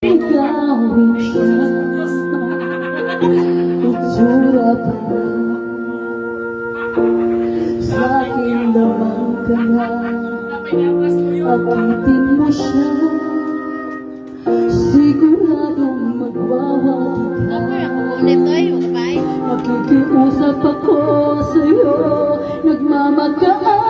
Igawin siya Itsura pa Sa akin lamang ka na Apitin mo siya Siguradong magwawagi ka Ulit to yung kapay. Nakikiusap ako sa'yo. Nagmamakaawa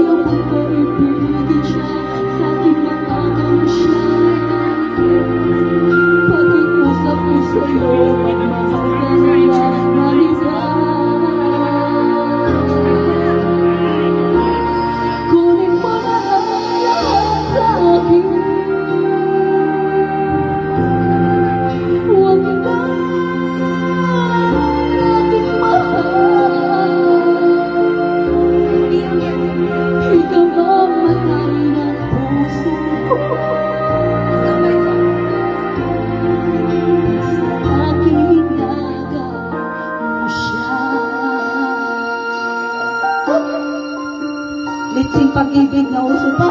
tayo pong Litsing pag-ibig na uso pa